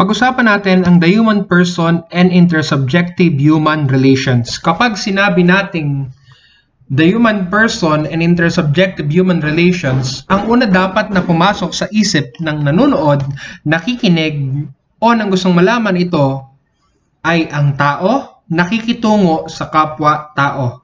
Pag-usapan natin ang the human person and intersubjective human relations. Kapag sinabi nating the human person and intersubjective human relations, ang una dapat na pumasok sa isip ng nanonood, nakikinig, o nang gustong malaman ito ay ang tao nakikitungo sa kapwa-tao.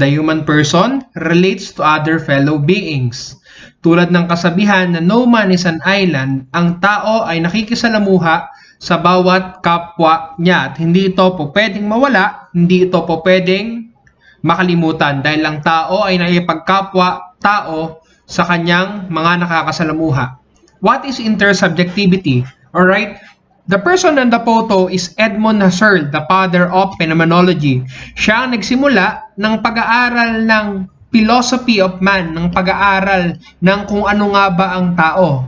The human person relates to other fellow beings. Tulad ng kasabihan na no man is an island, ang tao ay nakikisalamuha sa bawat kapwa niya at hindi ito po pwedeng mawala, hindi ito po pwedeng makalimutan dahil ang tao ay nakipagkapwa tao sa kanyang mga nakakasalamuha. What is intersubjectivity? Alright? The person on the photo is Edmund Husserl, the father of phenomenology. Siya ang nagsimula ng pag-aaral ng philosophy of man, ng pag-aaral ng kung ano nga ba ang tao.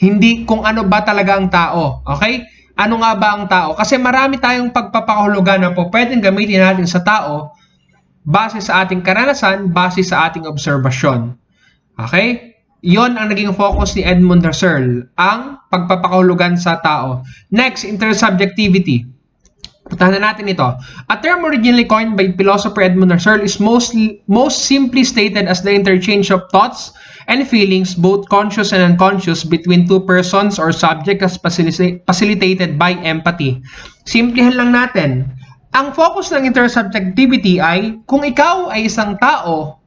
Hindi kung ano ba talaga ang tao. Okay? Ano nga ba ang tao? Kasi marami tayong pagpapakahulugan na po pwedeng gamitin natin sa tao base sa ating karanasan, base sa ating obserbasyon. Okay? Yon ang naging focus ni Edmund Husserl, ang pagpapakahulugan sa tao. Next, intersubjectivity. Puntahan na natin ito. A term originally coined by philosopher Edmund Husserl is mostly, most simply stated as the interchange of thoughts and feelings, both conscious and unconscious, between two persons or subjects as facilitated by empathy. Simplihan lang natin. Ang focus ng intersubjectivity ay kung ikaw ay isang tao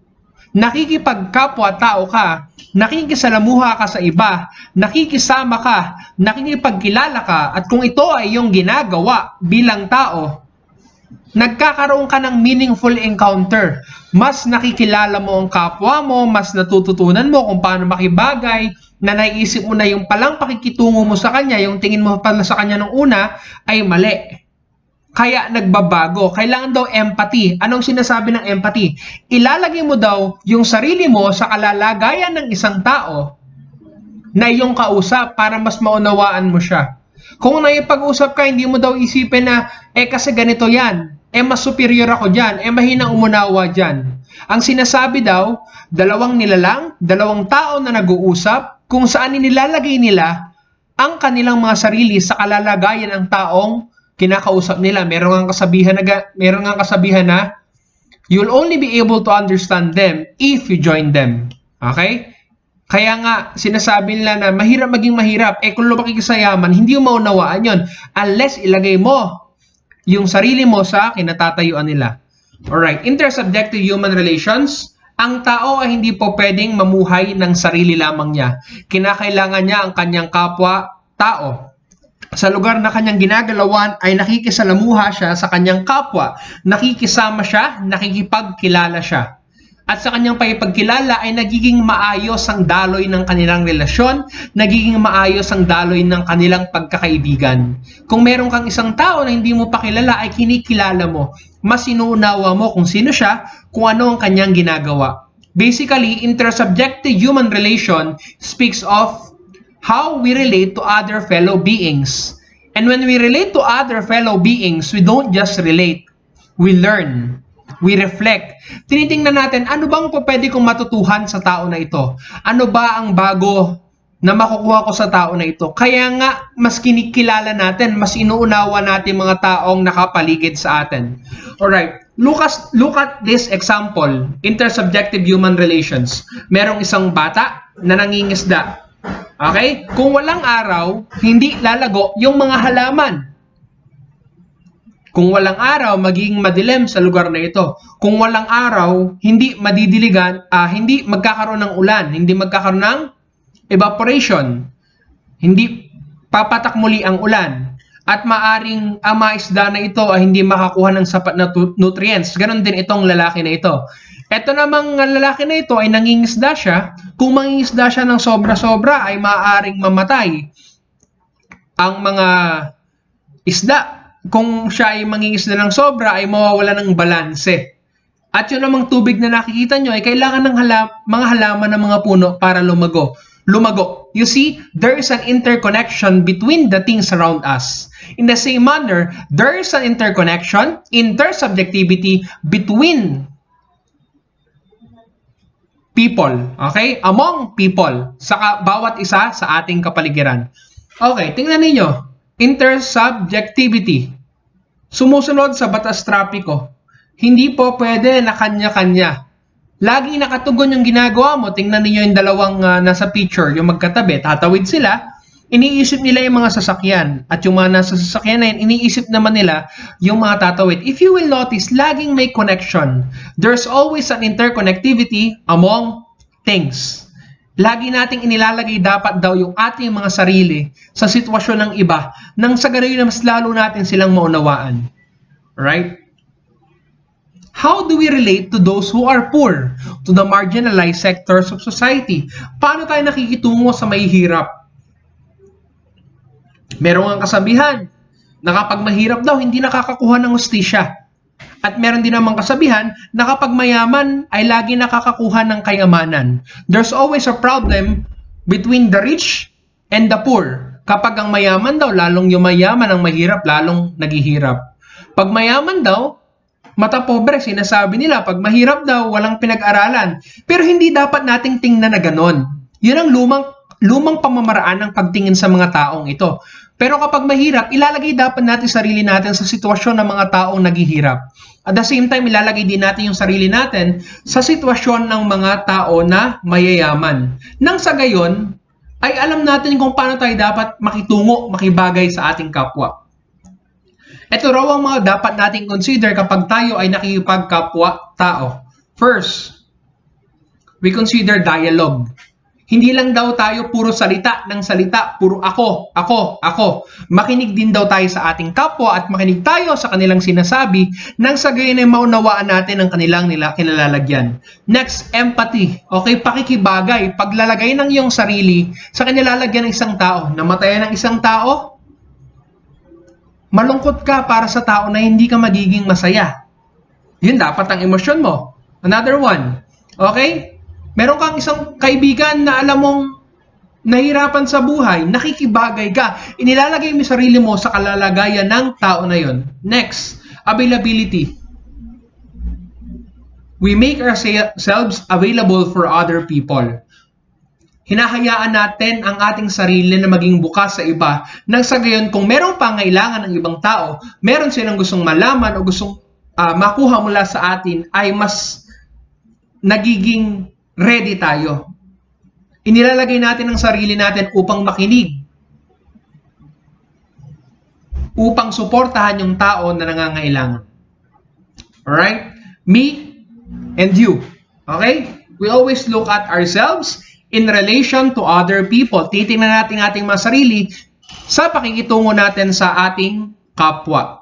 nakikipagkapwa-tao ka, nakikisalamuha ka sa iba, nakikisama ka, nakikipagkilala ka, at kung ito ay iyong ginagawa bilang tao, nagkakaroon ka ng meaningful encounter. Mas nakikilala mo ang kapwa mo, mas natututunan mo kung paano makibagay, na naiisip mo na yung palang pakikitungo mo sa kanya, yung tingin mo pala sa kanya nung una, ay mali kaya nagbabago. Kailangan daw empathy. Anong sinasabi ng empathy? Ilalagay mo daw yung sarili mo sa kalalagayan ng isang tao na iyong kausap para mas maunawaan mo siya. Kung naipag-usap ka, hindi mo daw isipin na, eh kasi ganito yan, eh mas superior ako dyan, eh mahinang umunawa dyan. Ang sinasabi daw, dalawang nilalang, dalawang tao na nag-uusap, kung saan nilalagay nila ang kanilang mga sarili sa kalalagayan ng taong kinakausap nila. Meron nga kasabihan na meron nga kasabihan na you'll only be able to understand them if you join them. Okay? Kaya nga, sinasabi nila na mahirap maging mahirap. Eh kung lumaki ka sa yaman, hindi mo maunawaan yon unless ilagay mo yung sarili mo sa kinatatayuan nila. Alright, intersubjective human relations. Ang tao ay hindi po pwedeng mamuhay ng sarili lamang niya. Kinakailangan niya ang kanyang kapwa tao sa lugar na kanyang ginagalawan ay nakikisalamuha siya sa kanyang kapwa, nakikisama siya, nakikipagkilala siya. At sa kanyang pagkilala ay nagiging maayos ang daloy ng kanilang relasyon, nagiging maayos ang daloy ng kanilang pagkakaibigan. Kung meron kang isang tao na hindi mo pa kilala ay kinikilala mo, mas inuunawa mo kung sino siya, kung ano ang kanyang ginagawa. Basically, intersubjective human relation speaks of how we relate to other fellow beings. And when we relate to other fellow beings, we don't just relate. We learn. We reflect. Tinitingnan natin, ano bang po pwede kong matutuhan sa tao na ito? Ano ba ang bago na makukuha ko sa tao na ito? Kaya nga, mas kinikilala natin, mas inuunawa natin mga taong nakapaligid sa atin. Alright, look, as, look at this example, intersubjective human relations. Merong isang bata na nangingisda Okay? Kung walang araw, hindi lalago yung mga halaman. Kung walang araw, magiging madilim sa lugar na ito. Kung walang araw, hindi madidiligan, uh, hindi magkakaroon ng ulan, hindi magkakaroon ng evaporation. Hindi papatak muli ang ulan. At maaring ang mga isda na ito ay hindi makakuha ng sapat na nutrients. Ganon din itong lalaki na ito. Ito namang lalaki na ito ay nangingisda siya. Kung mangingisda siya ng sobra-sobra ay maaaring mamatay ang mga isda. Kung siya ay mangingisda ng sobra ay mawawala ng balanse. At yun namang tubig na nakikita nyo ay kailangan ng hala mga halaman ng mga puno para lumago. Lumago. You see, there is an interconnection between the things around us. In the same manner, there is an interconnection, intersubjectivity between people. Okay? Among people. Sa bawat isa sa ating kapaligiran. Okay, tingnan ninyo. intersubjectivity. Sumusunod sa batas trapiko. Hindi po pwede na kanya-kanya. Laging nakatugon yung ginagawa mo. Tingnan niyo yung dalawang ah, nasa picture, yung magkatabi. Tatawid sila. Iniisip nila yung mga sasakyan. At yung mga nasa sasakyan na yun, iniisip naman nila yung mga tatawid. If you will notice, laging may connection. There's always an interconnectivity among things. Lagi nating inilalagay dapat daw yung ating mga sarili sa sitwasyon ng iba nang sa gayon na mas lalo natin silang maunawaan. Right? How do we relate to those who are poor, to the marginalized sectors of society? Paano tayo nakikitungo sa may hirap? Meron ang kasabihan na kapag mahirap daw, hindi nakakakuha ng hustisya. At meron din namang kasabihan na kapag mayaman ay lagi nakakakuha ng kayamanan. There's always a problem between the rich and the poor. Kapag ang mayaman daw, lalong yung mayaman ang mahirap, lalong naghihirap. Pag mayaman daw, mata pobre, sinasabi nila, pag mahirap daw, walang pinag-aralan. Pero hindi dapat nating tingnan na ganon. Yun ang lumang, lumang pamamaraan ng pagtingin sa mga taong ito. Pero kapag mahirap, ilalagay dapat natin sarili natin sa sitwasyon ng mga taong naghihirap. At the same time, ilalagay din natin yung sarili natin sa sitwasyon ng mga tao na mayayaman. Nang sa gayon, ay alam natin kung paano tayo dapat makitungo, makibagay sa ating kapwa. Ito raw ang mga dapat nating consider kapag tayo ay nakikipagkapwa tao. First, we consider dialogue. Hindi lang daw tayo puro salita ng salita, puro ako, ako, ako. Makinig din daw tayo sa ating kapwa at makinig tayo sa kanilang sinasabi nang sa gayon ay maunawaan natin ang kanilang nila kinalalagyan. Next, empathy. Okay, pakikibagay. Paglalagay ng iyong sarili sa kanilalagyan ng isang tao. Namatayan ng isang tao, malungkot ka para sa tao na hindi ka magiging masaya. Yun dapat ang emosyon mo. Another one. Okay? Meron kang isang kaibigan na alam mong nahirapan sa buhay, nakikibagay ka, inilalagay mo sarili mo sa kalalagayan ng tao na yon. Next, availability. We make ourselves available for other people. Hinahayaan natin ang ating sarili na maging bukas sa iba nang sa gayon kung merong pangailangan ng ibang tao, meron silang gustong malaman o gustong ah, makuha mula sa atin ay mas nagiging ready tayo. Inilalagay natin ang sarili natin upang makinig. Upang suportahan yung tao na nangangailangan. Alright? Me and you. Okay? We always look at ourselves in relation to other people. Titingnan natin ating mga sarili sa pakikitungo natin sa ating kapwa.